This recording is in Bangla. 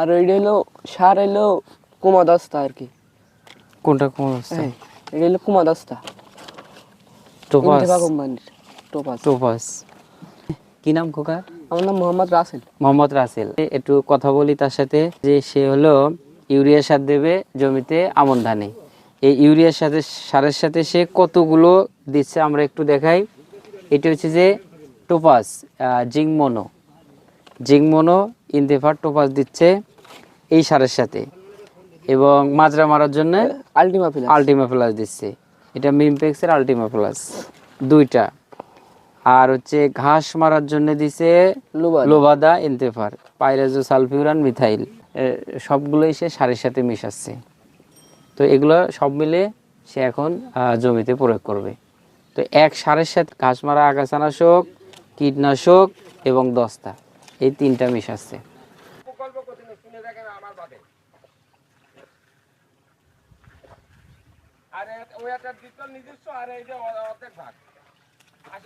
আর ওইটা হলো সার হলো কুমা দস্তা আর কি। কোনটা কোন অবস্থা হ্যাঁ এটা হলো কুমা দস্তা। টোপাস। কোম্পানির টোপাস। টোপাস। কি নাম খোকার? আমার নাম মোহাম্মদ রাসেল। মোহাম্মদ রাসেল। একটু কথা বলি তার সাথে যে সে হলো ইউরিয়া সার দেবে জমিতে আমন ধানে। এই ইউরিয়ার সাথে সারের সাথে সে কতগুলো দিচ্ছে আমরা একটু দেখাই। এটা হচ্ছে যে Topaz zinc mono zinc mono ইন্তেফার Topaz দিচ্ছে এই সারের সাথে। এবং মাজরা মারার জন্য আলটিমা প্লাস আলটিমা প্লাস দিচ্ছে। এটা মিমপেক্সের আলটিমা প্লাস দুইটা। আর হচ্ছে ঘাস মারার জন্য দিছে লোবা লোবাদা ইন্তেফার পাইরাজো সালফিউরান মিথাইল। সবগুলোই সে সারের সাথে মিশাচ্ছে। তো এগুলো সব মিলে সে এখন জমিতে প্রয়োগ করবে। তো এক সারের সাথে ঘাস মারা আগাছানাশক কীটনাশক এবং দস্তা। এই তিনটা মিশ আছে। আর ওই একটা নিজস্ব আর এই যে অর্ধেক ভাগ।